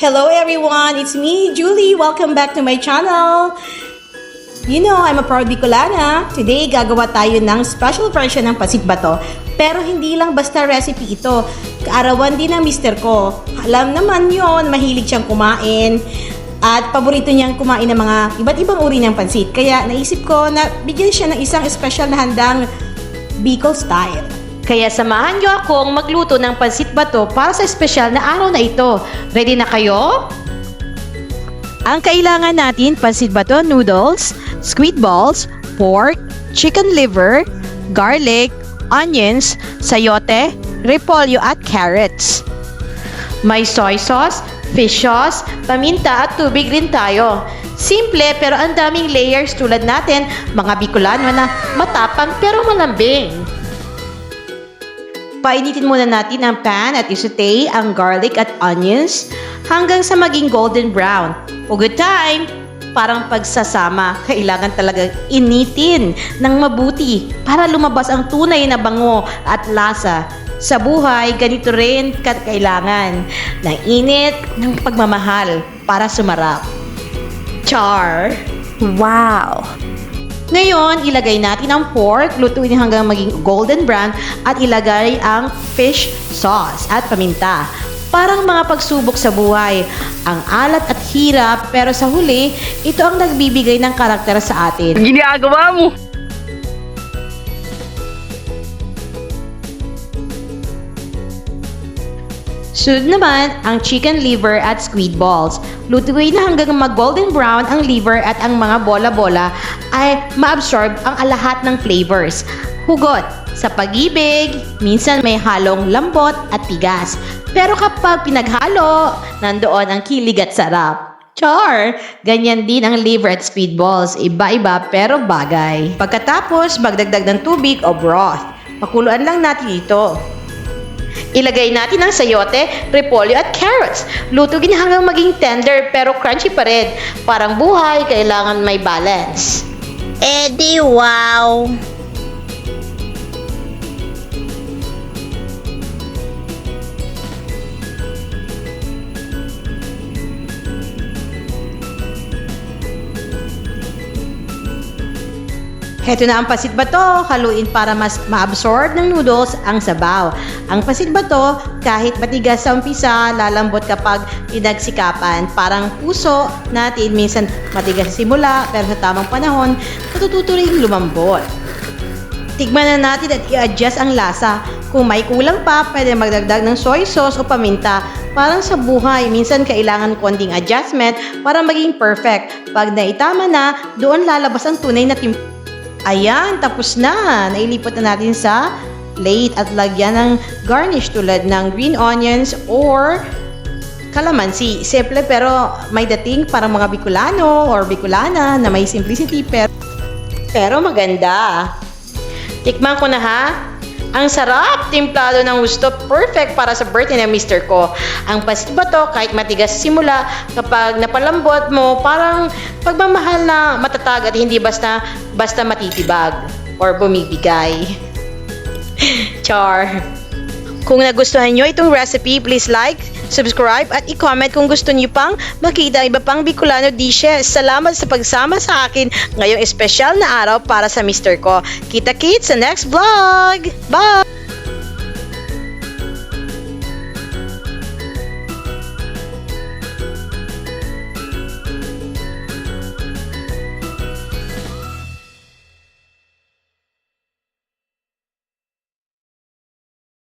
Hello everyone, it's me, Julie. Welcome back to my channel. You know, I'm a proud Bicolana. Today, gagawa tayo ng special version ng pasit bato. Pero hindi lang basta recipe ito. Kaarawan din ng mister ko. Alam naman yon, mahilig siyang kumain. At paborito niyang kumain ng mga iba't ibang uri ng pansit. Kaya naisip ko na bigyan siya ng isang special na handang Bicol style. Kaya samahan niyo akong magluto ng pansit bato para sa espesyal na araw na ito. Ready na kayo? Ang kailangan natin, pansit bato noodles, squid balls, pork, chicken liver, garlic, onions, sayote, repolyo at carrots. May soy sauce, fish sauce, paminta at tubig rin tayo. Simple pero ang daming layers tulad natin, mga Bicolano na matapang pero malambing. Painitin muna natin ang pan at isaute ang garlic at onions hanggang sa maging golden brown. O good time! Parang pagsasama, kailangan talaga initin ng mabuti para lumabas ang tunay na bango at lasa. Sa buhay, ganito rin ka- kailangan ng init ng pagmamahal para sumarap. Char! Wow! Ngayon, ilagay natin ang pork, lutuin hanggang maging golden brown at ilagay ang fish sauce at paminta. Parang mga pagsubok sa buhay. Ang alat at hirap pero sa huli, ito ang nagbibigay ng karakter sa atin. Ginagawa mo! Sunod naman ang chicken liver at squid balls. Lutuin na hanggang mag-golden brown ang liver at ang mga bola-bola ay ma-absorb ang lahat ng flavors. Hugot, sa pag-ibig, minsan may halong lambot at tigas. Pero kapag pinaghalo, nandoon ang kilig at sarap. Char! Ganyan din ang liver at squid balls. Iba-iba pero bagay. Pagkatapos, magdagdag ng tubig o broth. Pakuluan lang natin ito. Ilagay natin ang sayote, repolyo at carrots. Lutugin hanggang maging tender pero crunchy pa rin. Parang buhay, kailangan may balance. Eh di wow! Heto na ang pasit bato, haluin para mas ma-absorb ng noodles ang sabaw. Ang pasit bato, kahit matigas sa umpisa, lalambot kapag pinagsikapan. Parang puso natin, minsan matigas simula, pero sa tamang panahon, natututo lumambot. Tikman na natin at i-adjust ang lasa. Kung may kulang pa, pwede magdagdag ng soy sauce o paminta. Parang sa buhay, minsan kailangan konting adjustment para maging perfect. Pag naitama na, doon lalabas ang tunay na timpla. Ayan, tapos na. Nailipat na natin sa plate at lagyan ng garnish tulad ng green onions or kalamansi. Simple pero may dating para mga Bicolano or Bicolana na may simplicity pero, pero maganda. Tikman ko na ha. Ang sarap! Timplado ng gusto. Perfect para sa birthday ng mister ko. Ang pasit to, kahit matigas simula, kapag napalambot mo, parang pagmamahal na matatag at hindi basta, basta matitibag or bumibigay. Char! Kung nagustuhan nyo itong recipe, please like, subscribe at i-comment kung gusto nyo pang makita iba pang Bicolano dishes. Salamat sa pagsama sa akin ngayong espesyal na araw para sa mister ko. Kita-kits sa next vlog! Bye!